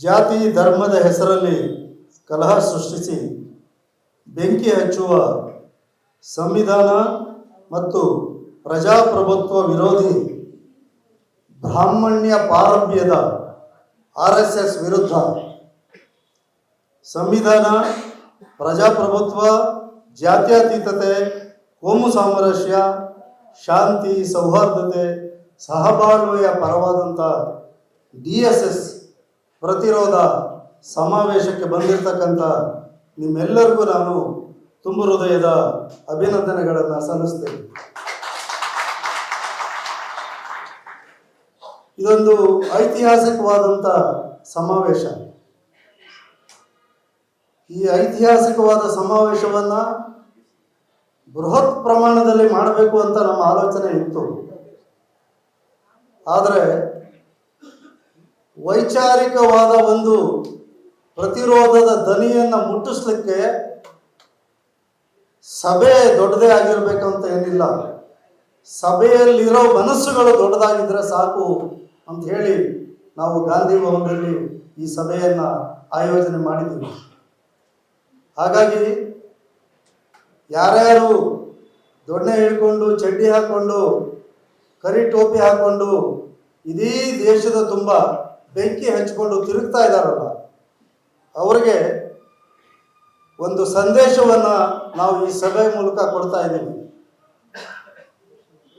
ಜಾತಿ ಧರ್ಮದ ಹೆಸರಲ್ಲಿ ಕಲಹ ಸೃಷ್ಟಿಸಿ, ಬೆಂಕಿ ಹಚ್ಚುವ ಸಂವಿಧಾನ ಮತ್ತು ಪ್ರಜಾಪ್ರಭುತ್ವ ವಿರೋಧಿ ಬ್ರಾಹ್ಮಣ್ಯ ಪಾರಮ್ಯದ ಆರ್ ಎಸ್ ಎಸ್ ವಿರುದ್ಧ ಸಂವಿಧಾನ, ಪ್ರಜಾಪ್ರಭುತ್ವ, ಜಾತ್ಯತೀತತೆ, ಕೋಮು ಸಾಮರಸ್ಯ, ಶಾಂತಿ, ಸೌಹಾರ್ದತೆ, ಸಹಬಾಳ್ವೆಯ ಪರವಾದಂಥ ಡಿ ಎಸ್ ಎಸ್ ಪ್ರತಿರೋಧ ಸಮಾವೇಶಕ್ಕೆ ಬಂದಿರತಕ್ಕಂಥ ನಿಮ್ಮೆಲ್ಲರಿಗೂ ನಾನು ತುಂಬು ಹೃದಯದ ಅಭಿನಂದನೆಗಳನ್ನು ಸಲ್ಲಿಸ್ತೇನೆ. ಇದೊಂದು ಐತಿಹಾಸಿಕವಾದಂಥ ಸಮಾವೇಶ. ಈ ಐತಿಹಾಸಿಕವಾದ ಸಮಾವೇಶವನ್ನು ಬೃಹತ್ ಪ್ರಮಾಣದಲ್ಲಿ ಮಾಡಬೇಕು ಅಂತ ನಮ್ಮ ಆಲೋಚನೆ ಇತ್ತು. ಆದರೆ ವೈಚಾರಿಕವಾದ ಒಂದು ಪ್ರತಿರೋಧದ ದನಿಯನ್ನು ಮುಟ್ಟಿಸ್ಲಿಕ್ಕೆ ಸಭೆ ದೊಡ್ಡದೇ ಆಗಿರ್ಬೇಕಂತ ಏನಿಲ್ಲ. ಸಭೆಯಲ್ಲಿರೋ ಮನಸ್ಸುಗಳು ದೊಡ್ಡದಾಗಿದ್ರೆ ಸಾಕು ಅಂತ ಹೇಳಿ ನಾವು ಗಾಂಧಿ ಭವನದಲ್ಲಿ ಈ ಸಭೆಯನ್ನು ಆಯೋಜನೆ ಮಾಡಿದ್ದೀವಿ. ಹಾಗಾಗಿ ಯಾರ್ಯಾರು ದೊಣ್ಣೆ ಹಿಡ್ಕೊಂಡು, ಚಡ್ಡಿ ಹಾಕ್ಕೊಂಡು ಕರಿ ಟೋಪಿ ಹಾಕ್ಕೊಂಡು ಇಡೀ ದೇಶದ ತುಂಬ ಬೆಂಕಿ ಹಚ್ಕೊಂಡು ತಿರುಗ್ತಾ ಇದ್ದಾರಲ್ಲ, ಅವರಿಗೆ ಒಂದು ಸಂದೇಶವನ್ನು ನಾವು ಈ ಸಭೆ ಮೂಲಕ ಕೊಡ್ತಾ ಇದ್ದೀವಿ.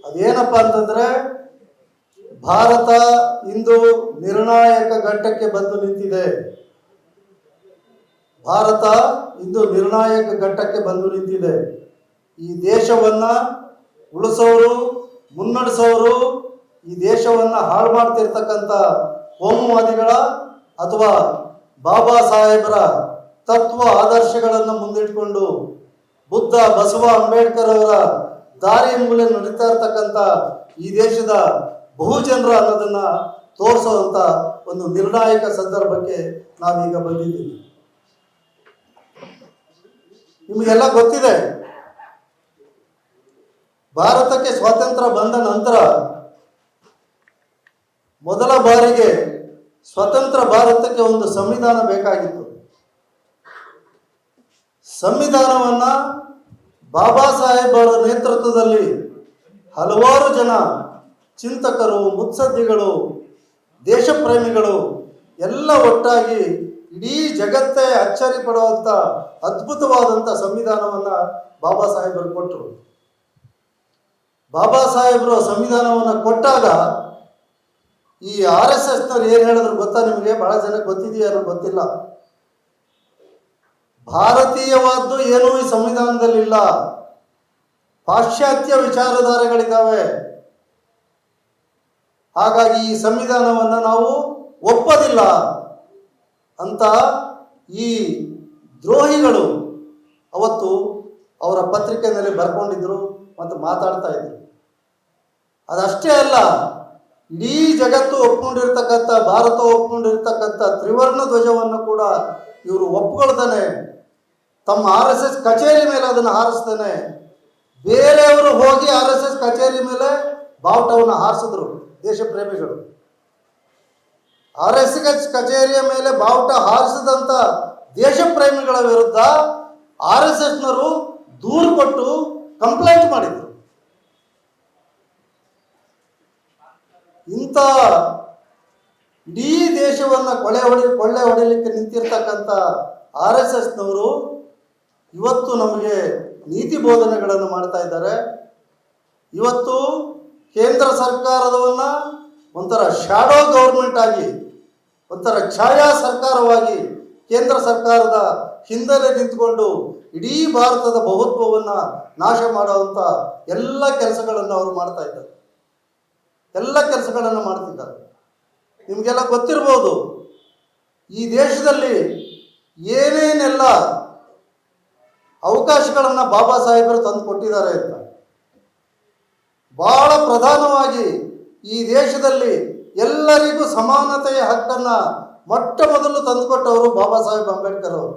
ಅದೇನಪ್ಪ ಅಂತಂದ್ರೆ, ಭಾರತ ಇಂದು ನಿರ್ಣಾಯಕ ಘಟ್ಟಕ್ಕೆ ಬಂದು ನಿಂತಿದೆ. ಭಾರತ ಇಂದು ನಿರ್ಣಾಯಕ ಘಟ್ಟಕ್ಕೆ ಬಂದು ನಿಂತಿದೆ. ಈ ದೇಶವನ್ನ ಉಳಿಸೋರು, ಮುನ್ನಡೆಸೋರು, ಈ ದೇಶವನ್ನ ಹಾಳು ಮಾಡ್ತಿರ್ತಕ್ಕಂಥ ಕೋಮುವಾದಿಗಳ ಅಥವಾ ಬಾಬಾ ಸಾಹೇಬರ ತತ್ವ ಆದರ್ಶಗಳನ್ನು ಮುಂದಿಟ್ಕೊಂಡು ಬುದ್ಧ ಬಸವ ಅಂಬೇಡ್ಕರ್ ಅವರ ದಾರಿ ಮೂಲೆ ನಡೀತಾ ಇರ್ತಕ್ಕಂಥ ಈ ದೇಶದ ಬಹುಜನರ ಅನ್ನೋದನ್ನ ತೋರಿಸುವಂತ ಒಂದು ನಿರ್ಣಾಯಕ ಸಂದರ್ಭಕ್ಕೆ ನಾವೀಗ ಬಂದಿದ್ದೀವಿ. ನಿಮಗೆಲ್ಲ ಗೊತ್ತಿದೆ, ಭಾರತಕ್ಕೆ ಸ್ವಾತಂತ್ರ್ಯ ಬಂದ ನಂತರ ಮೊದಲ ಬಾರಿಗೆ ಸ್ವತಂತ್ರ ಭಾರತಕ್ಕೆ ಒಂದು ಸಂವಿಧಾನ ಬೇಕಾಗಿತ್ತು. ಸಂವಿಧಾನವನ್ನ ಬಾಬಾ ಸಾಹೇಬರ ನೇತೃತ್ವದಲ್ಲಿ ಹಲವಾರು ಜನ ಚಿಂತಕರು, ಮುತ್ಸದ್ದಿಗಳು, ದೇಶಪ್ರೇಮಿಗಳು ಎಲ್ಲ ಒಟ್ಟಾಗಿ ಇಡೀ ಜಗತ್ತೇ ಅಚ್ಚರಿ ಪಡುವಂಥ ಅದ್ಭುತವಾದಂಥ ಸಂವಿಧಾನವನ್ನು ಬಾಬಾ ಸಾಹೇಬರು ಕೊಟ್ಟರು ಬಾಬಾ ಸಾಹೇಬರು ಸಂವಿಧಾನವನ್ನು ಕೊಟ್ಟಾಗ ಈ ಆರ್ ಎಸ್ ಎಸ್ನವ್ರು ಏನು ಹೇಳಿದ್ರು ಗೊತ್ತಾ ನಿಮಗೆ? ಬಹಳ ಜನಕ್ಕೆ ಗೊತ್ತಿದೆಯಾ ಗೊತ್ತಿಲ್ಲ. ಭಾರತೀಯವಾದ್ದು ಏನೂ ಈ ಸಂವಿಧಾನದಲ್ಲಿ ಇಲ್ಲ ಪಾಶ್ಚಾತ್ಯ ವಿಚಾರಧಾರೆಗಳಿದ್ದಾವೆ. ಹಾಗಾಗಿ ಈ ಸಂವಿಧಾನವನ್ನು ನಾವು ಒಪ್ಪೋದಿಲ್ಲ ಅಂತ ಈ ದ್ರೋಹಿಗಳು ಅವತ್ತು ಅವರ ಪತ್ರಿಕೆಯಲ್ಲಿ ಬರ್ಕೊಂಡಿದ್ರು ಮತ್ತು ಮಾತಾಡ್ತಾ ಇದ್ರು. ಅದಷ್ಟೇ ಅಲ್ಲ ಇಡೀ ಜಗತ್ತು ಒಪ್ಕೊಂಡಿರ್ತಕ್ಕಂಥ, ಭಾರತ ಒಪ್ಕೊಂಡಿರ್ತಕ್ಕಂಥ ತ್ರಿವರ್ಣ ಧ್ವಜವನ್ನು ಕೂಡ ಇವರು ಒಪ್ಕೊಳ್ತಾನೆ. ತಮ್ಮ ಆರ್ ಎಸ್ ಎಸ್ ಕಚೇರಿ ಮೇಲೆ ಅದನ್ನು ಹಾರಿಸ್ತಾನೆ. ಬೇರೆಯವರು ಹೋಗಿ ಆರ್ ಎಸ್ ಎಸ್ ಕಚೇರಿ ಮೇಲೆ ಬಾವುಟವನ್ನು ಹಾರಿಸಿದ್ರು ದೇಶ ಪ್ರೇಮಿಗಳು ಆರ್ ಎಸ್ ಎಸ್ ಕಚೇರಿಯ ಮೇಲೆ ಬಾವುಟ ಹಾರಿಸಿದಂಥ ದೇಶ ಪ್ರೇಮಿಗಳ ವಿರುದ್ಧ ಆರ್ ಎಸ್ ಎಸ್ನವರು ದೂರು ಕೊಟ್ಟು ಕಂಪ್ಲೇಂಟ್ ಮಾಡಿದ್ರು. ಇಂಥ ಇಡೀ ದೇಶವನ್ನು ಕೊಳೆ ಹೊಡಿ, ಕೊಳ್ಳೆ ಹೊಡಿಲಿಕ್ಕೆ ನಿಂತಿರ್ತಕ್ಕಂಥ ಆರ್ ಎಸ್ ಎಸ್ನವರು ಇವತ್ತು ನಮಗೆ ನೀತಿ ಬೋಧನೆಗಳನ್ನು ಮಾಡ್ತಾ ಇದ್ದಾರೆ. ಇವತ್ತು ಕೇಂದ್ರ ಸರ್ಕಾರದವನ್ನ ಒಂಥರ ಶ್ಯಾಡೋ ಗೌರ್ಮೆಂಟ್ ಆಗಿ, ಒಂಥರ ಛಾಯಾ ಸರ್ಕಾರವಾಗಿ ಕೇಂದ್ರ ಸರ್ಕಾರದ ಹಿಂದಲೇ ನಿಂತ್ಕೊಂಡು ಇಡೀ ಭಾರತದ ಬಹುತ್ವವನ್ನು ನಾಶ ಮಾಡುವಂಥ ಎಲ್ಲ ಕೆಲಸಗಳನ್ನು ಅವರು ಮಾಡ್ತಾ ಇದ್ದಾರೆ. ಎಲ್ಲ ಕೆಲಸಗಳನ್ನು ಮಾಡ್ತಿದ್ದಾರೆ. ನಿಮಗೆಲ್ಲ ಗೊತ್ತಿರ್ಬೋದು, ಈ ದೇಶದಲ್ಲಿ ಏನೇನೆಲ್ಲ ಅವಕಾಶಗಳನ್ನು ಬಾಬಾ ಸಾಹೇಬರು ತಂದು ಕೊಟ್ಟಿದ್ದಾರೆ ಅಂತ. ಬಹಳ ಪ್ರಧಾನವಾಗಿ ಈ ದೇಶದಲ್ಲಿ ಎಲ್ಲರಿಗೂ ಸಮಾನತೆಯ ಹಕ್ಕನ್ನು ಮೊಟ್ಟ ಮೊದಲು ತಂದುಕೊಟ್ಟವರು ಬಾಬಾ ಸಾಹೇಬ್ ಅಂಬೇಡ್ಕರ್ ಅವರು.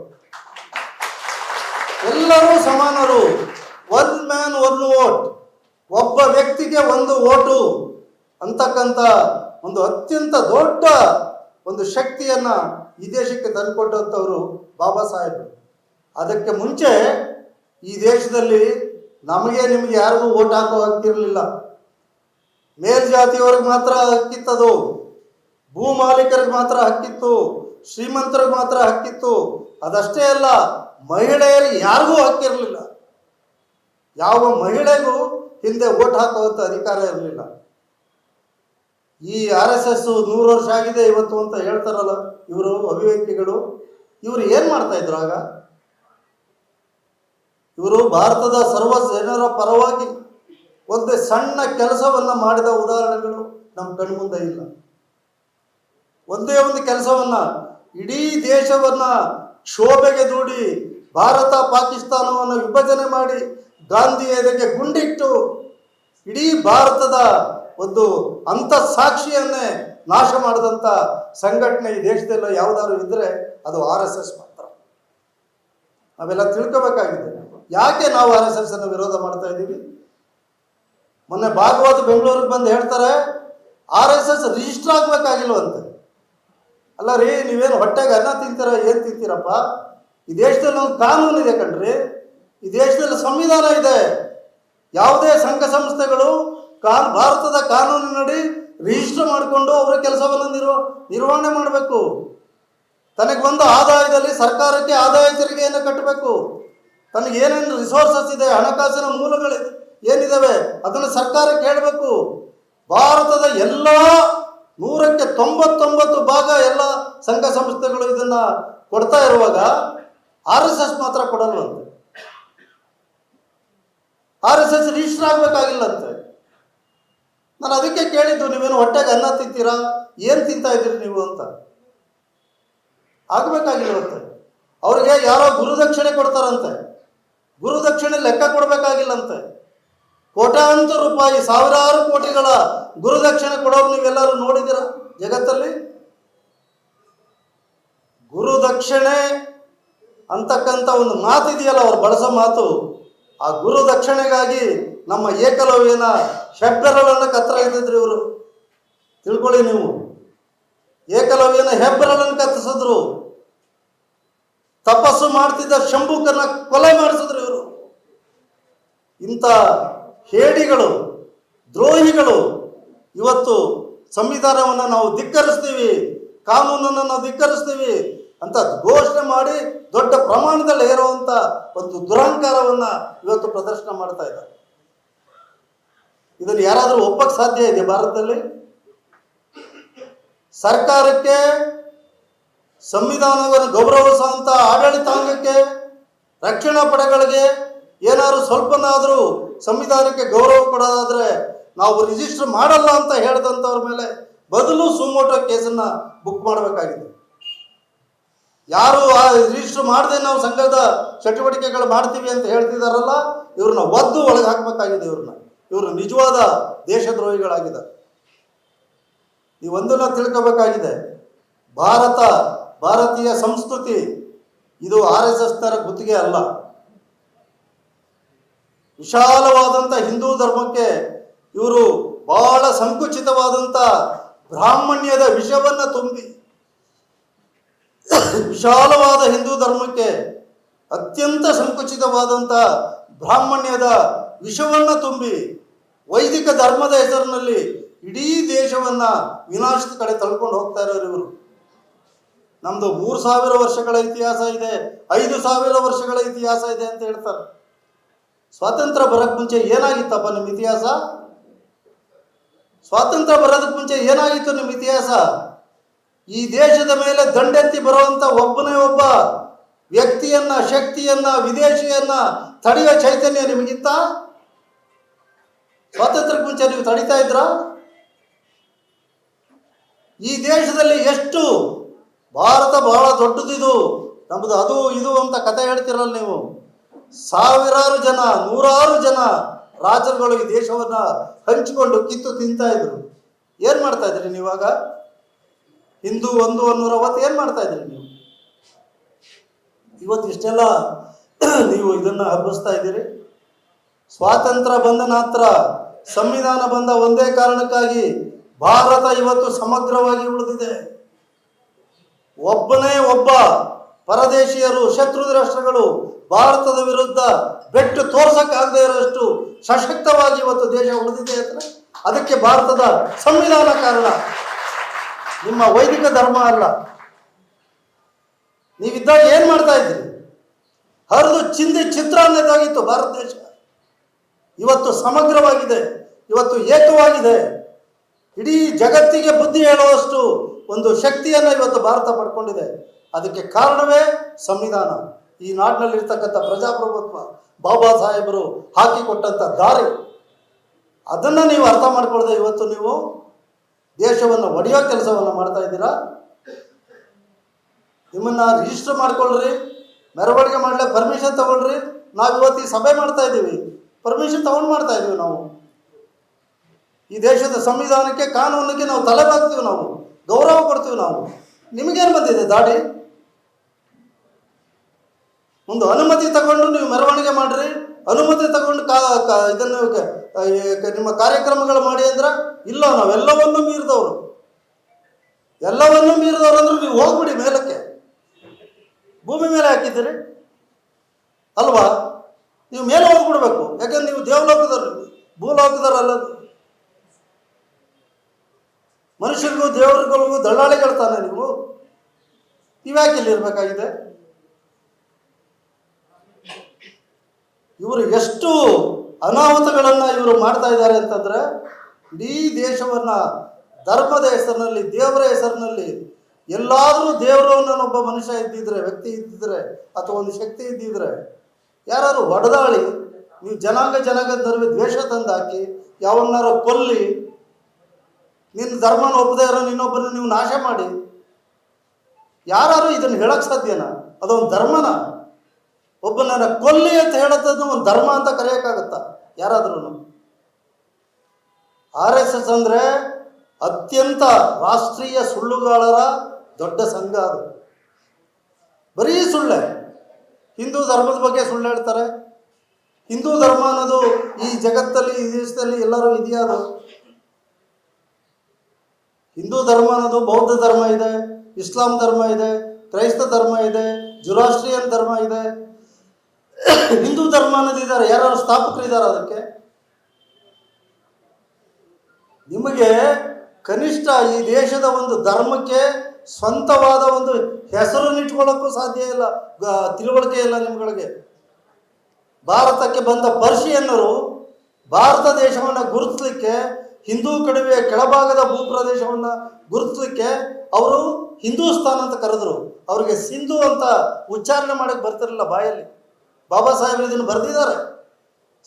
ಎಲ್ಲರೂ ಸಮಾನರು. One man, one vote. ಒಬ್ಬ ವ್ಯಕ್ತಿಗೆ ಒಂದು ಓಟು ಅಂತಕ್ಕಂಥ ಒಂದು ಅತ್ಯಂತ ದೊಡ್ಡ ಒಂದು ಶಕ್ತಿಯನ್ನ ಈ ದೇಶಕ್ಕೆ ತಂದುಕೊಟ್ಟಂಥವರು ಬಾಬಾ ಸಾಹೇಬ್. ಅದಕ್ಕೆ ಮುಂಚೆ ಈ ದೇಶದಲ್ಲಿ ನಮಗೆ ನಿಮಗೆ ಯಾರಿಗೂ ಓಟ್ ಹಾಕೋ ಹಕ್ಕಿರಲಿಲ್ಲ ಮೇಲ್ಜಾತಿಯವ್ರಿಗೆ ಮಾತ್ರ ಹಕ್ಕಿತ್ತದು, ಭೂ ಮಾಲೀಕರಿಗೆ ಮಾತ್ರ ಹಕ್ಕಿತ್ತು, ಶ್ರೀಮಂತರಿಗೆ ಮಾತ್ರ ಹಕ್ಕಿತ್ತು. ಅದಷ್ಟೇ ಅಲ್ಲ, ಮಹಿಳೆಯರಿಗೆ ಯಾರಿಗೂ ಹಕ್ಕಿರಲಿಲ್ಲ ಯಾವ ಮಹಿಳೆಗೂ ಹಿಂದೆ ಓಟ್ ಹಾಕುವಂಥ ಅಧಿಕಾರ ಇರಲಿಲ್ಲ. ಈ ಆರ್ ಎಸ್ ಎಸ್ ನೂರು ವರ್ಷ ಆಗಿದೆ ಇವತ್ತು ಅಂತ ಹೇಳ್ತಾರಲ್ಲ ಇವರು ಅಭಿವ್ಯಕ್ತಿಗಳು, ಇವರು ಏನು ಮಾಡ್ತಾ ಇದ್ರು ಆಗ? ಇವರು ಭಾರತದ ಸರ್ವ ಜನರ ಪರವಾಗಿ ಒಂದೇ ಸಣ್ಣ ಕೆಲಸವನ್ನ ಮಾಡಿದ ಉದಾಹರಣೆಗಳು ನಮ್ಮ ಕಣ್ಮುಂದೆ ಇಲ್ಲ. ಒಂದೇ ಒಂದು ಕೆಲಸವನ್ನ ಇಡೀ ದೇಶವನ್ನ ಶೋಭೆಗೆ ದೂಡಿ ಭಾರತ ಪಾಕಿಸ್ತಾನವನ್ನು ವಿಭಜನೆ ಮಾಡಿ ಗಾಂಧಿ ಇದಕ್ಕೆ ಗುಂಡಿಟ್ಟು ಇಡೀ ಭಾರತದ ಒಂದು ಅಂತ ಸಾಕ್ಷಿಯನ್ನೇ ನಾಶ ಮಾಡಿದಂಥ ಸಂಘಟನೆ ಈ ದೇಶದಲ್ಲ ಯಾವುದಾದ್ರು ಇದ್ರೆ ಅದು ಆರ್ ಎಸ್ ಎಸ್ ಮಾತ್ರ. ನಾವೆಲ್ಲ ತಿಳ್ಕೋಬೇಕಾಗಿದೆ. ಯಾಕೆ ನಾವು ಆರ್ ಎಸ್ ಎಸ್ ಅನ್ನು ವಿರೋಧ ಮಾಡ್ತಾ ಇದ್ದೀವಿ? ಮೊನ್ನೆ ಭಾಗವತ್ ಬೆಂಗಳೂರಿಗೆ ಬಂದು ಹೇಳ್ತಾರೆ, ಆರ್ ಎಸ್ ಎಸ್ ರಿಜಿಸ್ಟರ್ ಆಗ್ಬೇಕಾಗಿಲ್ವಂತೆ. ಅಲ್ಲ ರೀ, ನೀವೇನು ಹೊಟ್ಟೆಗೆ ಅನ್ನ ತಿಂತೀರ, ಏನು ತಿಂತೀರಪ್ಪ? ಈ ದೇಶದಲ್ಲಿ ಒಂದು ಕಾನೂನು ಇದೆ ಕಣ್ರಿ. ಈ ದೇಶದಲ್ಲಿ ಸಂವಿಧಾನ ಇದೆ. ಯಾವುದೇ ಸಂಘ ಸಂಸ್ಥೆಗಳು ಕಾನ್, ಭಾರತದ ಕಾನೂನಿನಡಿ ರಿಜಿಸ್ಟರ್ ಮಾಡಿಕೊಂಡು ಅವರ ಕೆಲಸವನ್ನು ನಿರ್ವ, ನಿರ್ವಹಣೆ ಮಾಡಬೇಕು. ತನಗೆ ಬಂದ ಆದಾಯದಲ್ಲಿ ಸರ್ಕಾರಕ್ಕೆ ಆದಾಯ ತೆರಿಗೆಯನ್ನು ಕಟ್ಟಬೇಕು. ತನಗೆ ಏನೇನು ರಿಸೋರ್ಸಸ್ ಇದೆ, ಹಣಕಾಸಿನ ಮೂಲಗಳು ಏನಿದ್ದಾವೆ ಅದನ್ನು ಸರ್ಕಾರಕ್ಕೆ ಹೇಳಬೇಕು. ಭಾರತದ ಎಲ್ಲ ನೂರಕ್ಕೆ ತೊಂಬತ್ತೊಂಬತ್ತು ಭಾಗ ಎಲ್ಲ ಸಂಘ ಸಂಸ್ಥೆಗಳು ಇದನ್ನು ಕೊಡ್ತಾ ಇರುವಾಗ ಆರ್ ಎಸ್ ಎಸ್ ಮಾತ್ರ ಕೊಡಲ್ವಂತೆ. ಆರ್ ಎಸ್ ಎಸ್ ರಿಜಿಸ್ಟರ್ ಆಗಬೇಕಾಗಿಲ್ಲಂತೆ ನಾನು ಅದಕ್ಕೆ ಕೇಳಿದ್ದು, ನೀವೇನು ಹೊಟ್ಟೆಗೆ ಅನ್ನ ತಿಂತೀರಾ? ಏನು ತಿಂತಾ ಇದ್ದೀರಿ ನೀವು ಅಂತ. ಆಗ್ಬೇಕಾಗಿಲ್ಲಂತೆ. ಅವ್ರಿಗೆ ಯಾರೋ ಗುರುದಕ್ಷಿಣೆ ಕೊಡ್ತಾರಂತೆ. ಗುರುದಕ್ಷಿಣೆ ಲೆಕ್ಕ ಕೊಡಬೇಕಾಗಿಲ್ಲಂತೆ. ಕೋಟ್ಯಾಂತರ ರೂಪಾಯಿ, ಸಾವಿರಾರು ಕೋಟಿಗಳ ಗುರುದಕ್ಷಿಣೆ ಕೊಡೋರು ನೀವೆಲ್ಲರೂ ನೋಡಿದ್ದೀರಾ ಜಗತ್ತಲ್ಲಿ? ಗುರುದಕ್ಷಿಣೆ ಅಂತಕ್ಕಂಥ ಒಂದು ಮಾತಿದೆಯಲ್ಲ, ಅವ್ರು ಬಳಸೋ ಮಾತು. ಆ ಗುರು ದಕ್ಷಿಣೆಗಾಗಿ ನಮ್ಮ ಏಕಲವ್ಯನ ಹೆಬ್ಬೆರಳನ್ನು ಕತ್ತರಿಸಿದ್ರು ಇವರು. ತಿಳ್ಕೊಳ್ಳಿ ನೀವು. ಏಕಲವ್ಯನ ಹೆಬ್ಬೆರಳನ್ನು ಕತ್ತರಿಸಿದ್ರು ತಪಸ್ಸು ಮಾಡ್ತಿದ್ದ ಶಂಭುಕನ ಕೊಲೆ ಮಾಡಿಸಿದ್ರು ಇವರು. ಇಂಥ ಹೇಡಿಗಳು, ದ್ರೋಹಿಗಳು ಇವತ್ತು ಸಂವಿಧಾನವನ್ನು ನಾವು ಧಿಕ್ಕರಿಸ್ತೀವಿ, ಕಾನೂನನ್ನು ನಾವು ಧಿಕ್ಕರಿಸ್ತೀವಿ ಅಂತ ಘೋಷಣೆ ಮಾಡಿ ದೊಡ್ಡ ಪ್ರಮಾಣದಲ್ಲಿ ಇರುವಂತ ಒಂದು ದುರಹಂಕಾರವನ್ನ ಇವತ್ತು ಪ್ರದರ್ಶನ ಮಾಡ್ತಾ ಇದ್ದಾರೆ. ಇದನ್ನು ಯಾರಾದರೂ ಒಪ್ಪಕ್ಕೆ ಸಾಧ್ಯ ಇದೆ ಭಾರತದಲ್ಲಿ? ಸರ್ಕಾರಕ್ಕೆ ಸಂವಿಧಾನವನ್ನು ಗೌರವಿಸುವಂತ ಆಡಳಿತಾಂಗಕ್ಕೆ, ರಕ್ಷಣಾ ಪಡೆಗಳಿಗೆ ಏನಾದ್ರು ಸ್ವಲ್ಪನಾದರೂ ಸಂವಿಧಾನಕ್ಕೆ ಗೌರವ ಕೊಡೋದಾದ್ರೆ ನಾವು ರಿಜಿಸ್ಟರ್ ಮಾಡಲ್ಲ ಅಂತ ಹೇಳಿದಂಥವ್ರ ಮೇಲೆ ಬದಲು ಸುಮೋಟೋ ಕೇಸನ್ನ ಬುಕ್ ಮಾಡಬೇಕಾಗಿದೆ. ಯಾರು ಆ ರಿಜಿಸ್ಟರ್ ಮಾಡದೆ ನಾವು ಸಂಘದ ಚಟುವಟಿಕೆಗಳು ಮಾಡ್ತೀವಿ ಅಂತ ಹೇಳ್ತಿದಾರಲ್ಲ, ಇವ್ರನ್ನ ಒದ್ದು ಒಳಗೆ ಹಾಕಬೇಕಾಗಿದೆ ಇವ್ರನ್ನ. ಇವರು ನಿಜವಾದ ದೇಶದ್ರೋಹಿಗಳಾಗಿದ್ದಾರೆ. ಈ ಒಂದನ್ನ ತಿಳ್ಕೋಬೇಕಾಗಿದೆ. ಭಾರತ, ಭಾರತೀಯ ಸಂಸ್ಕೃತಿ, ಇದು ಆರ್ ಎಸ್ ಎಸ್ ತರ ಗುತ್ತಿಗೆ ಅಲ್ಲ. ವಿಶಾಲವಾದಂಥ ಹಿಂದೂ ಧರ್ಮಕ್ಕೆ ಇವರು ಬಹಳ ಸಂಕುಚಿತವಾದಂಥ ಬ್ರಾಹ್ಮಣ್ಯದ ವಿಷವನ್ನ ತುಂಬಿ ವಿಶಾಲವಾದ ಹಿಂದೂ ಧರ್ಮಕ್ಕೆ ಅತ್ಯಂತ ಸಂಕುಚಿತವಾದಂಥ ಬ್ರಾಹ್ಮಣ್ಯದ ವಿಷವನ್ನು ತುಂಬಿ ವೈದಿಕ ಧರ್ಮದ ಹೆಸರಿನಲ್ಲಿ ಇಡೀ ದೇಶವನ್ನ ವಿನಾಶದ ಕಡೆ ತಳ್ಕೊಂಡು ಹೋಗ್ತಾ ಇರೋರು ಇವರು. ನಮ್ದು ಮೂರು ಸಾವಿರ ವರ್ಷಗಳ ಇತಿಹಾಸ ಇದೆ, ಐದು ಸಾವಿರ ವರ್ಷಗಳ ಇತಿಹಾಸ ಇದೆ ಅಂತ ಹೇಳ್ತಾರೆ. ಸ್ವಾತಂತ್ರ್ಯ ಬರಕ್ ಮುಂಚೆ ಏನಾಗಿತ್ತಪ್ಪ ನಿಮ್ಮ ಇತಿಹಾಸ? ಸ್ವಾತಂತ್ರ್ಯ ಬರೋದಕ್ಕೆ ಮುಂಚೆ ಏನಾಗಿತ್ತು ನಿಮ್ಮ ಇತಿಹಾಸ? ಈ ದೇಶದ ಮೇಲೆ ದಂಡೆತ್ತಿ ಬರುವಂತ ಒಬ್ಬನೇ ಒಬ್ಬ ವ್ಯಕ್ತಿಯನ್ನ, ಶಕ್ತಿಯನ್ನ, ವಿದೇಶಿಯನ್ನ ತಡೆಯುವ ಚೈತನ್ಯ ನಿಮಗಿತ್ತ? ಸ್ವಾತಂತ್ರ್ಯಕ್ಕೆ ಮುಂಚೆ ನೀವು ತಡಿತಾ ಇದ್ರ? ಈ ದೇಶದಲ್ಲಿ ಎಷ್ಟು ಭಾರತ ಬಹಳ ದೊಡ್ಡದಿದು, ನಮ್ದು ಅದು ಇದು ಅಂತ ಕತೆ ಹೇಳ್ತಿರಲ್ಲ ನೀವು. ಸಾವಿರಾರು ಜನ, ನೂರಾರು ಜನ ರಾಜರುಗಳು ಈ ದೇಶವನ್ನ ಹಂಚಿಕೊಂಡು ಕಿತ್ತು ತಿಂತಾ ಇದ್ರು. ಏನ್ ಮಾಡ್ತಾ ಇದ್ರಿ ನೀವಾಗ ಹಿಂದೂ ಒಂದು ಅನ್ನೂರ ಅವತ್ತು ಏನ್ ಮಾಡ್ತಾ ಇದ್ರಿ ನೀವು? ಇವತ್ತು ಇಷ್ಟೆಲ್ಲ ನೀವು ಇದನ್ನ ಹಬ್ಬಿಸ್ತಾ ಇದ್ದೀರಿ. ಸ್ವಾತಂತ್ರ್ಯ ಬಂದ ನಂತರ ಸಂವಿಧಾನ ಬಂದ ಒಂದೇ ಕಾರಣಕ್ಕಾಗಿ ಭಾರತ ಇವತ್ತು ಸಮಗ್ರವಾಗಿ ಉಳಿದಿದೆ. ಒಬ್ಬನೇ ಒಬ್ಬ ಪರದೇಶಿಯರು, ಶತ್ರು ರಾಷ್ಟ್ರಗಳು ಭಾರತದ ವಿರುದ್ಧ ಬೆಟ್ಟು ತೋರ್ಸಕ್ಕಾಗದೇ ಇರೋಷ್ಟು ಸಶಕ್ತವಾಗಿ ಇವತ್ತು ದೇಶ ಉಳಿದಿದೆ ಅಂದ್ರೆ ಅದಕ್ಕೆ ಭಾರತದ ಸಂವಿಧಾನ ಕಾರಣ ನಿಮ್ಮ ವೈದಿಕ ಧರ್ಮ ಅಲ್ಲ. ನೀವಿದ್ದಾಗ ಏನ್ ಮಾಡ್ತಾ ಇದ್ರಿ ಹರಿದು ಚಿಂದಿ ಚಿತ್ರಾನ್ನದಾಗಿತ್ತು ಭಾರತ ದೇಶ. ಇವತ್ತು ಸಮಗ್ರವಾಗಿದೆ, ಇವತ್ತು ಏಕವಾಗಿದೆ. ಇಡೀ ಜಗತ್ತಿಗೆ ಬುದ್ಧಿ ಹೇಳುವಷ್ಟು ಒಂದು ಶಕ್ತಿಯನ್ನು ಇವತ್ತು ಭಾರತ ಪಡ್ಕೊಂಡಿದೆ. ಅದಕ್ಕೆ ಕಾರಣವೇ ಸಂವಿಧಾನ. ಈ ನಾಡಿನಲ್ಲಿರ್ತಕ್ಕಂಥ ಪ್ರಜಾಪ್ರಭುತ್ವ ಬಾಬಾ ಸಾಹೇಬರು ಹಾಕಿಕೊಟ್ಟಂಥ ದಾರಿ. ಅದನ್ನು ನೀವು ಅರ್ಥ ಮಾಡ್ಕೊಳ್ಳದೆ ಇವತ್ತು ನೀವು ದೇಶವನ್ನು ಒಡೆಯೋ ಕೆಲಸವನ್ನು ಮಾಡ್ತಾ ಇದ್ದೀರಾ? ನಿಮ್ಮನ್ನ ರಿಜಿಸ್ಟರ್ ಮಾಡ್ಕೊಳ್ರಿ. ಮೆರವಣಿಗೆ ಮಾಡಲೇ ಪರ್ಮಿಷನ್ ತಗೊಳ್ರಿ. ನಾವು ಇವತ್ತು ಈ ಸಭೆ ಮಾಡ್ತಾ ಇದ್ದೀವಿ. ಪರ್ಮಿಷನ್ ತಗೊಂಡು ಮಾಡ್ತಾ ಇದ್ದೀವಿ ನಾವು. ಈ ದೇಶದ ಸಂವಿಧಾನಕ್ಕೆ, ಕಾನೂನಿಗೆ ನಾವು ತಲೆ ಬಾಗ್ತೀವಿ ನಾವು. ಗೌರವ ಕೊಡ್ತೀವಿ ನಾವು. ನಿಮಗೇನು ಬಂದಿದೆ ದಾಡಿ? ಒಂದು ಅನುಮತಿ ತಗೊಂಡು ನೀವು ಮೆರವಣಿಗೆ ಮಾಡ್ರಿ. ಅನುಮತಿ ತಗೊಂಡು ಕಾ ಇದನ್ನು ನಿಮ್ಮ ಕಾರ್ಯಕ್ರಮಗಳು ಮಾಡಿ ಅಂದ್ರೆ ಇಲ್ಲ, ನಾವೆಲ್ಲವನ್ನೂ ಮೀರಿದವರು. ಎಲ್ಲವನ್ನೂ ಮೀರಿದವರು ಅಂದ್ರೆ ನೀವು ಹೋಗ್ಬಿಡಿ ಮೇಲಕ್ಕೆ. ಭೂಮಿ ಮೇಲೆ ಹಾಕಿದ್ದೀರಿ. ಅಲ್ವಾ? ನೀವು ಮೇಲೆ ಹೋಗ್ಬಿಡ್ಬೇಕು. ಯಾಕಂದ್ರೆ ನೀವು ದೇವಲೋಕದವ್ರು. ಭೂಲೋಕದವ್ರಲ್ಲ ಮನುಷ್ಯರಿಗೂ ದೇವರುಗಳಿಗೂ ದಳ್ಳಾಳಿಗಳು ತಾನೆ ನೀವು. ನೀವ್ಯಾಕೆ ಇಲ್ಲಿ ಇರ್ಬೇಕಾಗಿದೆ? ಇವರು ಎಷ್ಟು ಅನಾಹುತಗಳನ್ನು ಇವರು ಮಾಡ್ತಾ ಇದ್ದಾರೆ ಅಂತಂದರೆ, ಇಡೀ ದೇಶವನ್ನು ಧರ್ಮದ ಹೆಸರಿನಲ್ಲಿ, ದೇವರ ಹೆಸರಿನಲ್ಲಿ ಎಲ್ಲಾದರೂ ದೇವರು ಒಬ್ಬ ಮನುಷ್ಯ ಇದ್ದಿದ್ರೆ, ವ್ಯಕ್ತಿ ಇದ್ದಿದ್ರೆ, ಅಥವಾ ಒಂದು ಶಕ್ತಿ ಇದ್ದಿದ್ರೆ ಯಾರು ಹೊಡೆದಾಳಿ, ನೀವು ಜನಾಂಗ ಜನಾಂಗದ ನಡುವೆ ದ್ವೇಷ ತಂದಾಕಿ, ಯಾವನ್ನಾರ ಕೊಲ್ಲಿ ನಿನ್ನ ಧರ್ಮನ ಒಪ್ಪದೇ ಇರೋ ಇನ್ನೊಬ್ಬರನ್ನ ನೀವು ನಾಶ ಮಾಡಿ ಯಾರು ಇದನ್ನು ಹೇಳಕ್ ಸಾಧ್ಯನಾ? ಅದೊಂದು ಧರ್ಮನ? ಒಬ್ಬನನ್ನ ಕೊಲ್ಲಿ ಅಂತ ಹೇಳೋದನ್ನು ಒಂದು ಧರ್ಮ ಅಂತ ಕರೆಯೋಕ್ಕಾಗತ್ತಾ? ಯಾರಾದ್ರೂ ಆರ್ ಎಸ್ ಎಸ್ ಅಂದ್ರೆ ಅತ್ಯಂತ ರಾಷ್ಟ್ರೀಯ ಸುಳ್ಳುಗಾರರ ದೊಡ್ಡ ಸಂಘ ಅದು. ಬರೀ ಸುಳ್ಳೆ. ಹಿಂದೂ ಧರ್ಮದ ಬಗ್ಗೆ ಸುಳ್ಳು ಹೇಳ್ತಾರೆ. ಹಿಂದೂ ಧರ್ಮ ಅನ್ನೋದು ಈ ಜಗತ್ತಲ್ಲಿ, ಈ ದೇಶದಲ್ಲಿ ಎಲ್ಲರೂ ಇದೆಯಾ ಹಿಂದೂ ಧರ್ಮ ಅನ್ನೋದು ಬೌದ್ಧ ಧರ್ಮ ಇದೆ, ಇಸ್ಲಾಂ ಧರ್ಮ ಇದೆ, ಕ್ರೈಸ್ತ ಧರ್ಮ ಇದೆ ಜುರಾಸ್ಟ್ರಿಯನ್ ಧರ್ಮ ಇದೆ. ಹಿಂದೂ ಧರ್ಮ ಅನ್ನೋದಿದ್ದಾರೆ ಯಾರು ಸ್ಥಾಪಕರು ಇದ್ದಾರೆ ಅದಕ್ಕೆ? ನಿಮಗೆ ಕನಿಷ್ಠ ಈ ದೇಶದ ಒಂದು ಧರ್ಮಕ್ಕೆ ಸ್ವಂತವಾದ ಒಂದು ಹೆಸರನ್ನು ಇಟ್ಕೊಳ್ಳೋಕ್ಕೂ ಸಾಧ್ಯ ಇಲ್ಲ ತಿಳುವಳಿಕೆ ಇಲ್ಲ ನಿಮ್ಗಳಿಗೆ. ಭಾರತಕ್ಕೆ ಬಂದ ಪರ್ಷಿಯನ್ನರು ಭಾರತ ದೇಶವನ್ನು ಗುರುತಿಸಲಿಕ್ಕೆ, ಹಿಂದೂ ಕಣಿವೆಯ ಕೆಳಭಾಗದ ಭೂಪ್ರದೇಶವನ್ನು ಗುರುತಿಸಲಿಕ್ಕೆ ಅವರು ಹಿಂದೂಸ್ತಾನ್ ಅಂತ ಕರೆದರು. ಅವರಿಗೆ ಸಿಂಧು ಅಂತ ಉಚ್ಚಾರಣೆ ಮಾಡಕ್ಕೆ ಬರ್ತಿರಲಿಲ್ಲ ಬಾಯಲ್ಲಿ. ಬಾಬಾ ಸಾಹೇಬ್ರು ಇದನ್ನು ಬರೆದಿದ್ದಾರೆ.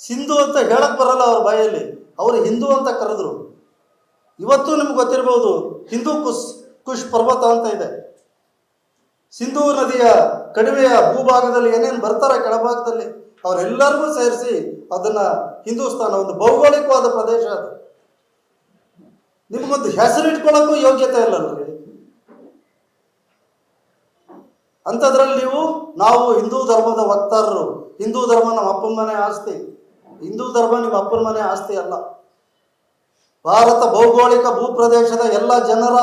ಸಿಂಧು ಅಂತ ಹೇಳಕ್ ಬರಲ್ಲ ಅವ್ರ ಬಾಯಲ್ಲಿ. ಅವರು ಹಿಂದೂ ಅಂತ ಕರೆದ್ರು. ಇವತ್ತು ನಿಮ್ಗೆ ಗೊತ್ತಿರ್ಬೋದು, ಹಿಂದೂ ಕುಶ್ ಕುಶ್ ಪರ್ವತ ಅಂತ ಇದೆ. ಸಿಂಧೂ ನದಿಯ ಕಡಿಮೆಯ ಭೂಭಾಗದಲ್ಲಿ ಏನೇನು ಬರ್ತಾರೆ ಕೆಳಭಾಗದಲ್ಲಿ, ಅವರೆಲ್ಲರಿಗೂ ಸೇರಿಸಿ ಅದನ್ನ ಹಿಂದೂಸ್ತಾನ ಒಂದು ಭೌಗೋಳಿಕವಾದ ಪ್ರದೇಶ ಅದು. ನಿಮ್ಗೊಂದು ಹೆಸರು ಇಟ್ಕೊಳ್ಳೋಕ್ಕೂ ಯೋಗ್ಯತೆ ಇಲ್ಲಲ್ರಿ. ಅಂಥದ್ರಲ್ಲಿ ನೀವು ನಾವು ಹಿಂದೂ ಧರ್ಮದ ವಕ್ತಾರರು. ಹಿಂದೂ ಧರ್ಮ ನಮ್ಮ ಅಪ್ಪನ ಮನೆ ಆಸ್ತಿ. ಹಿಂದೂ ಧರ್ಮ ನಿಮ್ಮ ಅಪ್ಪನ ಮನೆ ಆಸ್ತಿ ಅಲ್ಲ. ಭಾರತ ಭೌಗೋಳಿಕ ಭೂಪ್ರದೇಶದ ಎಲ್ಲ ಜನರ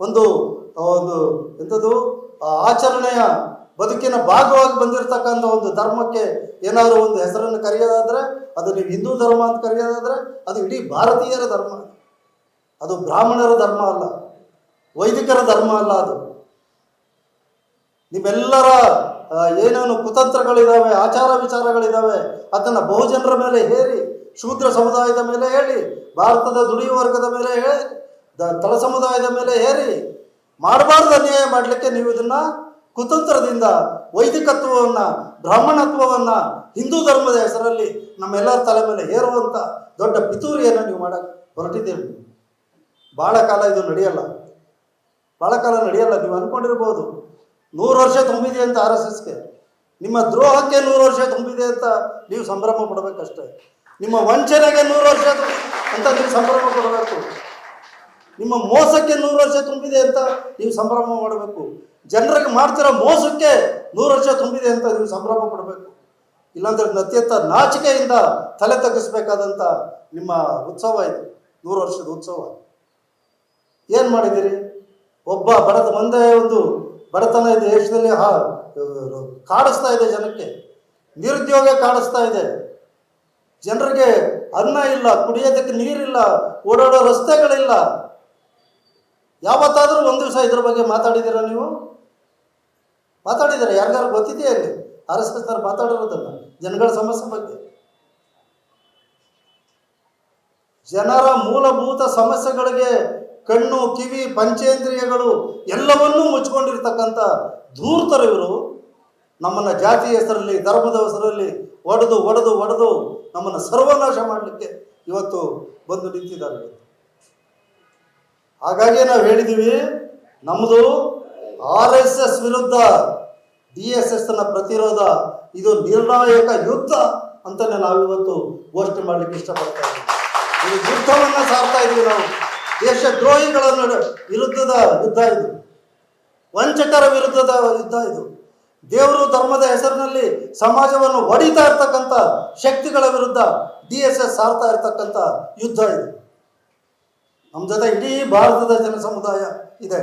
ಒಂದು ಒಂದು ಎಂಥದ್ದು ಆಚರಣೆಯ ಬದುಕಿನ ಭಾಗವಾಗಿ ಬಂದಿರತಕ್ಕಂಥ ಒಂದು ಧರ್ಮಕ್ಕೆ ಏನಾದರೂ ಒಂದು ಹೆಸರನ್ನು ಕರೆಯೋದಾದರೆ, ಅದು ನೀವು ಹಿಂದೂ ಧರ್ಮ ಅಂತ ಕರೆಯೋದಾದರೆ, ಅದು ಇಡೀ ಭಾರತೀಯರ ಧರ್ಮ ಅದು ಬ್ರಾಹ್ಮಣರ ಧರ್ಮ ಅಲ್ಲ. ವೈದಿಕರ ಧರ್ಮ ಅಲ್ಲ ಅದು. ನಿಮ್ಮೆಲ್ಲರ ಏನೇನು ಕುತಂತ್ರಗಳಿದಾವೆ, ಆಚಾರ ವಿಚಾರಗಳಿದಾವೆ ಅದನ್ನು ಬಹುಜನರ ಮೇಲೆ ಹೇರಿ, ಶೂದ್ರ ಸಮುದಾಯದ ಮೇಲೆ ಹೇಳಿ, ಭಾರತದ ದುಡಿಯುವ ವರ್ಗದ ಮೇಲೆ ಹೇಳಿ ತಳ ಸಮುದಾಯದ ಮೇಲೆ ಹೇರಿ, ಮಾಡಬಾರ್ದು ಅನ್ಯಾಯ ಮಾಡಲಿಕ್ಕೆ ನೀವು ಇದನ್ನ ಕುತಂತ್ರದಿಂದ, ವೈದಿಕತ್ವವನ್ನು, ಬ್ರಾಹ್ಮಣತ್ವವನ್ನು, ಹಿಂದೂ ಧರ್ಮದ ಹೆಸರಲ್ಲಿ ನಮ್ಮೆಲ್ಲರ ತಲೆ ಮೇಲೆ ಹೇರುವಂಥ ದೊಡ್ಡ ಪಿತೂರಿಯನ್ನು ನೀವು ಮಾಡಕ್ಕೆ ಹೊರಟಿದ್ದೀರಿ. ಭಾಳ ಕಾಲ ಇದು ನಡೆಯಲ್ಲ ಭಾಳ ಕಾಲ ನಡೆಯಲ್ಲ, ನೀವು ಅಂದ್ಕೊಂಡಿರ್ಬೋದು ನೂರು ವರ್ಷ ತುಂಬಿದೆ ಅಂತ ಆರ್ ಎಸ್ ಎಸ್ಗೆ. ನಿಮ್ಮ ದ್ರೋಹಕ್ಕೆ ನೂರು ವರ್ಷ ತುಂಬಿದೆ ಅಂತ ನೀವು ಸಂಭ್ರಮ ಪಡಬೇಕಷ್ಟೇ. ನಿಮ್ಮ ವಂಚನೆಗೆ ನೂರು ವರ್ಷ ಅಂತ ನೀವು ಸಂಭ್ರಮ ಪಡಬೇಕು. ನಿಮ್ಮ ಮೋಸಕ್ಕೆ ನೂರು ವರ್ಷ ತುಂಬಿದೆ ಅಂತ ನೀವು ಸಂಭ್ರಮ ಮಾಡಬೇಕು. ಜನರಿಗೆ ಮಾಡ್ತಿರೋ ಮೋಸಕ್ಕೆ ನೂರು ವರ್ಷ ತುಂಬಿದೆ ಅಂತ ನೀವು ಸಂಭ್ರಮ ಪಡಬೇಕು. ಇಲ್ಲಾಂದ್ರೆ ಅತ್ಯಂತ ನಾಚಿಕೆಯಿಂದ ತಲೆ ತಗ್ಗಿಸ್ಬೇಕಾದಂಥ ನಿಮ್ಮ ಉತ್ಸವ ಇದು, ನೂರು ವರ್ಷದ ಉತ್ಸವ. ಏನು ಮಾಡಿದ್ದೀರಿ? ಒಬ್ಬ ಬಡದ ಒಂದೇ ಒಂದು ಬಡತನ ಇದೆ ದೇಶದಲ್ಲಿ ಕಾಡಿಸ್ತಾ ಇದೆ ಜನಕ್ಕೆ. ನಿರುದ್ಯೋಗ ಕಾಡಿಸ್ತಾ ಇದೆ. ಜನರಿಗೆ ಅನ್ನ ಇಲ್ಲ, ಕುಡಿಯೋದಕ್ಕೆ ನೀರಿಲ್ಲ, ಓಡಾಡೋ ರಸ್ತೆಗಳಿಲ್ಲ. ಯಾವತ್ತಾದರೂ ಒಂದು ದಿವಸ ಇದ್ರ ಬಗ್ಗೆ ಮಾತಾಡಿದ್ದೀರಾ ನೀವು? ಮಾತಾಡಿದ್ದೀರಾ? ಯಾರಿಗಾರು ಗೊತ್ತಿದೆಯಾ ಇಲ್ಲಿ? ಆರ್ ಎಸ್ ಎಸ್ ಮಾತಾಡಿರೋದಲ್ಲ ಜನಗಳ ಸಮಸ್ಯೆ ಬಗ್ಗೆ. ಜನರ ಮೂಲಭೂತ ಸಮಸ್ಯೆಗಳಿಗೆ ಕಣ್ಣು, ಕಿವಿ, ಪಂಚೇಂದ್ರಿಯಗಳು ಎಲ್ಲವನ್ನೂ ಮುಚ್ಕೊಂಡಿರ್ತಕ್ಕಂಥ ಧೂರ್ತರು ಇವರು. ನಮ್ಮನ್ನು ಜಾತಿ ಹೆಸರಲ್ಲಿ, ಧರ್ಮದ ಹೆಸರಲ್ಲಿ ಒಡೆದು ಒಡೆದು ಒಡೆದು ನಮ್ಮನ್ನು ಸರ್ವನಾಶ ಮಾಡಲಿಕ್ಕೆ ಇವತ್ತು ಬಂದು ನಿಂತಿದ್ದಾರೆ ಹಾಗಾಗಿ ನಾವು ಹೇಳಿದ್ದೀವಿ ನಮ್ಮದು ಆರ್ ಎಸ್ ಎಸ್ ವಿರುದ್ಧ ಡಿ ಎಸ್ ಎಸ್ನ ಪ್ರತಿರೋಧ, ಇದು ನಿರ್ಣಾಯಕ ಯುದ್ಧ ಅಂತಲೇ ನಾವಿವತ್ತು ಘೋಷಣೆ ಮಾಡಲಿಕ್ಕೆ ಇಷ್ಟಪಡ್ತಾ ಇದ್ದೀವಿ. ಇದು ಯುದ್ಧವನ್ನ ಸಾರ್ತಾ ಇದ್ದೀವಿ ನಾವು. ದೇಶದ್ರೋಹಿಗಳ ವಿರುದ್ಧದ ಯುದ್ಧ ಇದು. ವಂಚಕರ ವಿರುದ್ಧದ ಯುದ್ಧ ಇದು. ದೇವರು ಧರ್ಮದ ಹೆಸರಿನಲ್ಲಿ ಸಮಾಜವನ್ನು ಒಡಿತಾ ಇರ್ತಕ್ಕಂಥ ಶಕ್ತಿಗಳ ವಿರುದ್ಧ ಡಿ ಎಸ್ ಎಸ್ ಸಾರ್ತಾ ಇರ್ತಕ್ಕಂಥ ಯುದ್ಧ ಇದು. ನಮ್ಮ ಜೊತೆ ಇಡೀ ಭಾರತದ ಜನ ಸಮುದಾಯ ಇದೆ.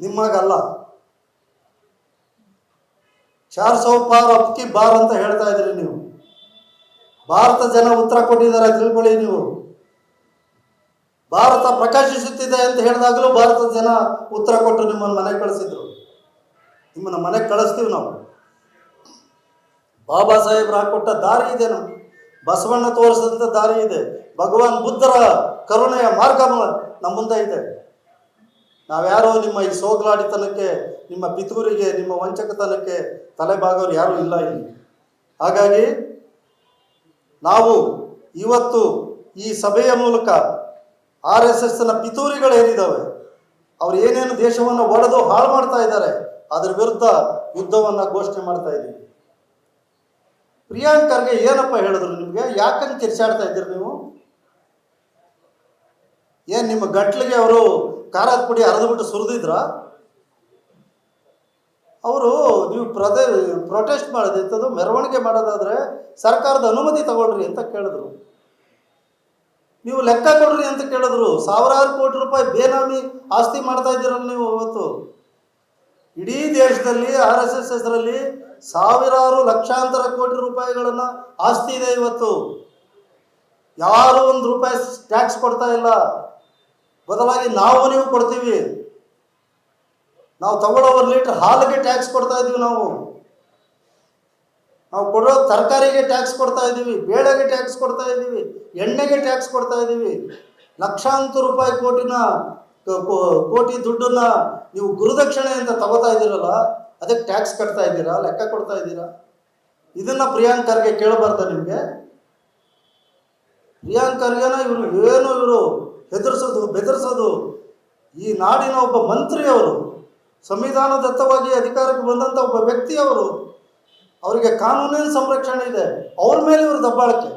ನಿಮ್ಮಾಗಲ್ಲ. ಚಾರ್ ಸೌ ಪಾರ್ ಅಪ್ಕಿ ಬಾರ್ ಅಂತ ಹೇಳ್ತಾ ಇದ್ರಿ ನೀವು. ಭಾರತ ಜನ ಉತ್ತರ ಕೊಟ್ಟಿದ್ದಾರೆ, ತಿಳ್ಕೊಳ್ಳಿ ನೀವು. ಭಾರತ ಪ್ರಕಾಶಿಸುತ್ತಿದೆ ಅಂತ ಹೇಳಿದಾಗಲೂ ಭಾರತದ ಜನ ಉತ್ತರ ಕೊಟ್ಟು ನಿಮ್ಮನ್ನು ಮನೆಗೆ ಕಳಿಸಿದ್ರು. ನಿಮ್ಮನ್ನು ಮನೆಗೆ ಕಳಿಸ್ತೀವಿ ನಾವು. ಬಾಬಾ ಸಾಹೇಬ್ರು ಹಾಕೊಟ್ಟ ದಾರಿ ಇದೆ ನಮ್ಗೆ. ಬಸವಣ್ಣ ತೋರಿಸಿದಂಥ ದಾರಿ ಇದೆ. ಭಗವಾನ್ ಬುದ್ಧರ ಕರುಣೆಯ ಮಾರ್ಗ ನಮ್ಮ ಮುಂದೆ ಇದೆ. ನಾವ್ಯಾರೋ ನಿಮ್ಮ ಈ ಸೋಗಲಾಡಿತನಕ್ಕೆ, ನಿಮ್ಮ ಪಿತೂರಿಗೆ, ನಿಮ್ಮ ವಂಚಕತನಕ್ಕೆ ತಲೆಬಾಗೋರು ಯಾರೂ ಇಲ್ಲ ಇಲ್ಲಿ. ಹಾಗಾಗಿ ನಾವು ಇವತ್ತು ಈ ಸಭೆಯ ಮೂಲಕ ಆರ್ ಎಸ್ ಎಸ್ನ ಪಿತೂರಿಗಳೇನಿದ್ದಾವೆ ಅವ್ರು ಏನೇನು ದೇಶವನ್ನು ಒಡೆದು ಹಾಳು ಮಾಡ್ತಾ ಇದ್ದಾರೆ, ಅದರ ವಿರುದ್ಧ ಯುದ್ಧವನ್ನು ಘೋಷಣೆ ಮಾಡ್ತಾ ಇದ್ದೀವಿ. ಪ್ರಿಯಾಂಕರ್ಗೆ ಏನಪ್ಪ ಹೇಳಿದ್ರು ನಿಮಗೆ? ಯಾಕಂತ ಕಿರ್ಚಾಡ್ತಾ ಇದ್ದೀರಿ ನೀವು? ಏನು ನಿಮ್ಮ ಗಟ್ಲಿಗೆ ಅವರು ಖಾರದ ಪುಡಿ ಅರೆದ್ಬಿಟ್ಟು ಸುರಿದಿದ್ರ? ಅವರು ನೀವು ಪ್ರದೇ, ಪ್ರೊಟೆಸ್ಟ್ ಮಾಡೋದು ಮೆರವಣಿಗೆ ಮಾಡೋದಾದರೆ ಸರ್ಕಾರದ ಅನುಮತಿ ತಗೊಳ್ರಿ ಅಂತ ಕೇಳಿದ್ರು. ನೀವು ಲೆಕ್ಕ ಕೊಡ್ರಿ ಅಂತ ಕೇಳಿದ್ರು. ಸಾವಿರಾರು ಕೋಟಿ ರೂಪಾಯಿ ಬೇನಾಮಿ ಆಸ್ತಿ ಮಾಡ್ತಾ ಇದ್ದೀರಲ್ಲ ನೀವು ಇವತ್ತು ಇಡೀ ದೇಶದಲ್ಲಿ, ಆರ್ ಎಸ್ ಎಸ್ ಹೆಸರಲ್ಲಿ ಸಾವಿರಾರು ಲಕ್ಷಾಂತರ ಕೋಟಿ ರೂಪಾಯಿಗಳನ್ನ ಆಸ್ತಿ ಇದೆ ಇವತ್ತು. ಯಾರು ಒಂದು ರೂಪಾಯಿ ಟ್ಯಾಕ್ಸ್ ಕೊಡ್ತಾ ಇಲ್ಲ. ಬದಲಾಗಿ ನಾವು ನೀವು ಕೊಡ್ತೀವಿ. ನಾವು ತಗೊಳ್ಳೋ ಒಂದು ಲೀಟರ್ ಹಾಲಿಗೆ ಟ್ಯಾಕ್ಸ್ ಕೊಡ್ತಾ ಇದೀವಿ ನಾವು. ನಾವು ಕೊಡೋ ತರಕಾರಿಗೆ ಟ್ಯಾಕ್ಸ್ ಕೊಡ್ತಾ ಇದ್ದೀವಿ, ಬೇಳೆಗೆ ಟ್ಯಾಕ್ಸ್ ಕೊಡ್ತಾ ಇದ್ದೀವಿ, ಎಣ್ಣೆಗೆ ಟ್ಯಾಕ್ಸ್ ಕೊಡ್ತಾ ಇದ್ದೀವಿ. ಲಕ್ಷಾಂತರ ರೂಪಾಯಿ ಕೋಟಿನ ಕೋಟಿ ದುಡ್ಡನ್ನ ನೀವು ಗುರುದಕ್ಷಿಣೆ ಅಂತ ತಗೋತಾ ಇದ್ದೀರಲ್ಲ, ಅದಕ್ಕೆ ಟ್ಯಾಕ್ಸ್ ಕಟ್ತಾ ಇದ್ದೀರಾ, ಲೆಕ್ಕ ಕೊಡ್ತಾ ಇದ್ದೀರಾ? ಇದನ್ನ ಪ್ರಿಯಾಂಕರ್ಗೆ ಕೇಳಬಾರ್ದ ನಿಮಗೆ? ಪ್ರಿಯಾಂಕರ್ಗೆನ ಇವರು ಏನು ಇವರು ಹೆದರ್ಸೋದು, ಬೆದರ್ಸೋದು? ಈ ನಾಡಿನ ಒಬ್ಬ ಮಂತ್ರಿಯವರು, ಸಂವಿಧಾನದತ್ತವಾಗಿ ಅಧಿಕಾರಕ್ಕೆ ಬಂದಂಥ ಒಬ್ಬ ವ್ಯಕ್ತಿ ಅವರು ಅವರಿಗೆ ಕಾನೂನಿನ ಸಂರಕ್ಷಣೆ ಇದೆ. ಅವ್ರ ಮೇಲೆ ಇವರು ದಬ್ಬಾಳಿಕೆ.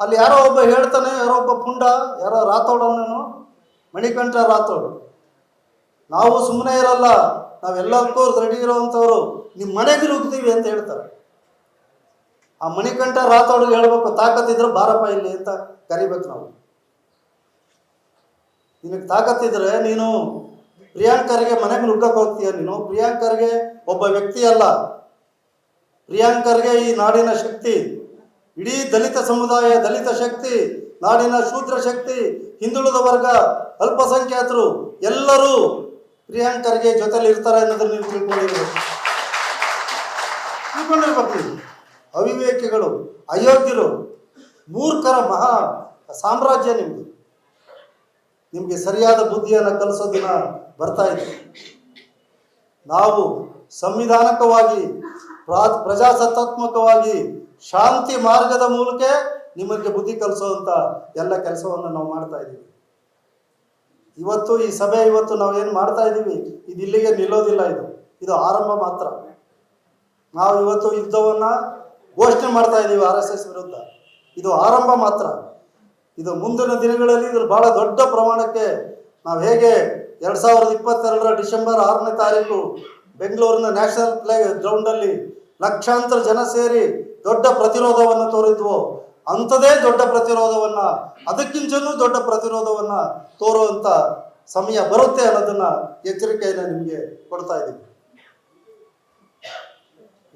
ಅಲ್ಲಿ ಯಾರೋ ಒಬ್ಬ ಹೇಳ್ತಾನೆ, ಯಾರೋ ಒಬ್ಬ ಪುಂಡ, ಯಾರೋ ರಾಥೋಡನೇನೋ ಮಣಿಕಂಠ ರಾಥೋಡ್. ನಾವು ಸುಮ್ಮನೆ ಇರಲ್ಲ ನಾವೆಲ್ಲಕ್ಕೂ ರೆಡಿ ಇರೋವಂಥವ್ರು. ನಿಮ್ಮ ಮನೆಗೆ ನುಗ್ತೀವಿ ಅಂತ ಹೇಳ್ತಾರೆ. ಆ ಮಣಿಕಂಠ ರಾಥೋಡ್ಗೆ ಹೇಳ್ಬೇಕು, ತಾಕತ್ತಿದ್ರೆ ಬಾರಪ್ಪ ಇಲ್ಲಿ ಅಂತ ಕರಿಬೇಕು ನಾವು. ನಿನಗೆ ತಾಕತ್ತಿದ್ರೆ ನೀನು ಪ್ರಿಯಾಂಕರ್ಗೆ ಮನೆಗೆ ನುಗ್ಗಕ್ಕೆ ಹೋಗ್ತೀಯ ನೀನು? ಪ್ರಿಯಾಂಕರ್ಗೆ ಒಬ್ಬ ವ್ಯಕ್ತಿ ಅಲ್ಲ. ಪ್ರಿಯಾಂಕರ್ಗೆ ಈ ನಾಡಿನ ಶಕ್ತಿ, ಇಡೀ ದಲಿತ ಸಮುದಾಯ, ದಲಿತ ಶಕ್ತಿ, ನಾಡಿನ ಶೂದ್ರ ಶಕ್ತಿ, ಹಿಂದುಳಿದ ವರ್ಗ, ಅಲ್ಪಸಂಖ್ಯಾತರು ಎಲ್ಲರೂ ಪ್ರಿಯಾಂಕರ್ಗೆ ಜೊತೆಲಿ ಇರ್ತಾರೆ ಅನ್ನೋದನ್ನ ನೀವು ತಿಳ್ಕೊಂಡಿರ್ಬೇಕು ಅವಿವೇಕಿಗಳು ಅಯೋಗ್ಯರು ಮೂರ್ಖರ ಮಹಾ ಸಾಮ್ರಾಜ್ಯ ನಿಮ್ಮದು ನಿಮಗೆ ಸರಿಯಾದ ಬುದ್ಧಿಯನ್ನು ಕಲಿಸೋ ದಿನ ಬರ್ತಾ ಇದೆ. ನಾವು ಸಂವಿಧಾನಕವಾಗಿ ಪ್ರಾ- ಪ್ರಜಾಸತ್ತಾತ್ಮಕವಾಗಿ ಶಾಂತಿ ಮಾರ್ಗದ ಮೂಲಕ ನಿಮಗೆ ಬುದ್ಧಿ ಕಲಿಸುವಂತ ಎಲ್ಲ ಕೆಲಸವನ್ನು ನಾವು ಮಾಡ್ತಾ ಇದ್ದೀವಿ. ಇವತ್ತು ಈ ಸಭೆ ಇವತ್ತು ನಾವು ಏನು ಮಾಡ್ತಾ ಇದ್ದೀವಿ? ಇದು ಇಲ್ಲಿಗೆ ನಿಲ್ಲೋದಿಲ್ಲ ಇದು. ಇದು ಆರಂಭ ಮಾತ್ರ. ನಾವು ಇವತ್ತು ಯುದ್ಧವನ್ನ ಘೋಷಣೆ ಮಾಡ್ತಾ ಇದ್ದೀವಿ ಆರ್ ಎಸ್ ಎಸ್ ವಿರುದ್ಧ. ಇದು ಆರಂಭ ಮಾತ್ರ. ಇದು ಮುಂದಿನ ದಿನಗಳಲ್ಲಿ ಇದ್ರ ಬಹಳ ದೊಡ್ಡ ಪ್ರಮಾಣಕ್ಕೆ ನಾವು ಹೇಗೆ ಎರಡ್ ಸಾವಿರದ ಇಪ್ಪತ್ತೆರಡರ ಡಿಸೆಂಬರ್ ಆರನೇ ತಾರೀಕು ಬೆಂಗಳೂರಿನ ನ್ಯಾಷನಲ್ ಪ್ಲೇ ಗ್ರೌಂಡಲ್ಲಿ ಲಕ್ಷಾಂತರ ಜನ ಸೇರಿ ದೊಡ್ಡ ಪ್ರತಿರೋಧವನ್ನು ತೋರಿದ್ವು. ಅಂಥದೇ ದೊಡ್ಡ ಪ್ರತಿರೋಧವನ್ನು, ಅದಕ್ಕಿಂತಲೂ ದೊಡ್ಡ ಪ್ರತಿರೋಧವನ್ನು ತೋರುವಂತ ಸಮಯ ಬರುತ್ತೆ ಅನ್ನೋದನ್ನ ಎಚ್ಚರಿಕೆಯನ್ನು ನಿಮಗೆ ಕೊಡ್ತಾ ಇದ್ದೀನಿ.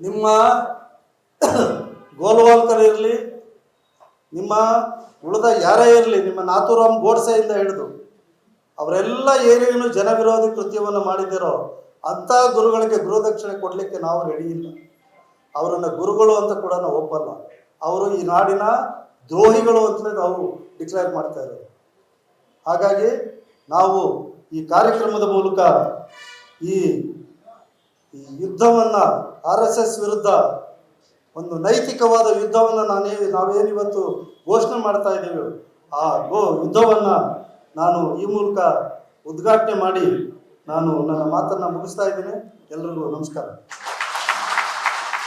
ನಿಮ್ಮ ಗೋಲ್ವಾಲ್ಕರ್ ಇರಲಿ, ನಿಮ್ಮ ಉಳಿದ ಯಾರೇ ಇರಲಿ, ನಿಮ್ಮ ನಾಥೂರಾಮ್ ಗೋಡ್ಸೆಯಿಂದ ಹಿಡಿದು ಅವರೆಲ್ಲ ಏನೇನು ಜನವಿರೋಧಿ ಕೃತ್ಯವನ್ನು ಮಾಡಿದ್ದೀರೋ ಅಂಥ ಗುರುಗಳಿಗೆ ಗುರುದಕ್ಷಿಣೆ ಕೊಡಲಿಕ್ಕೆ ನಾವು ರೆಡಿ ಇಲ್ಲ. ಅವರನ್ನು ಗುರುಗಳು ಅಂತ ಕೂಡ ನಾವು ಒಪ್ಪಲ್ಲ. ಅವರು ಈ ನಾಡಿನ ದ್ರೋಹಿಗಳು ಅಂತಲೇ ನಾವು ಡಿಕ್ಲೇರ್ ಮಾಡ್ತಾ ಇರೋದು. ಹಾಗಾಗಿ ನಾವು ಈ ಕಾರ್ಯಕ್ರಮದ ಮೂಲಕ ಈ ಯುದ್ಧವನ್ನು ಆರ್ ಎಸ್ ಎಸ್ ವಿರುದ್ಧ ಒಂದು ನೈತಿಕವಾದ ಯುದ್ಧವನ್ನು ನಾನೇ, ನಾವೇನಿವತ್ತು ಘೋಷಣೆ ಮಾಡ್ತಾ ಇದ್ದೀವಿ. ಆ ಗೋ, ಯುದ್ಧವನ್ನು ನಾನು ಈ ಮೂಲಕ ಉದ್ಘಾಟನೆ ಮಾಡಿ ನಾನು ನನ್ನ ಮಾತನ್ನು ಮುಗಿಸ್ತಾ ಇದ್ದೀನಿ. ಎಲ್ರಿಗೂ ನಮಸ್ಕಾರ.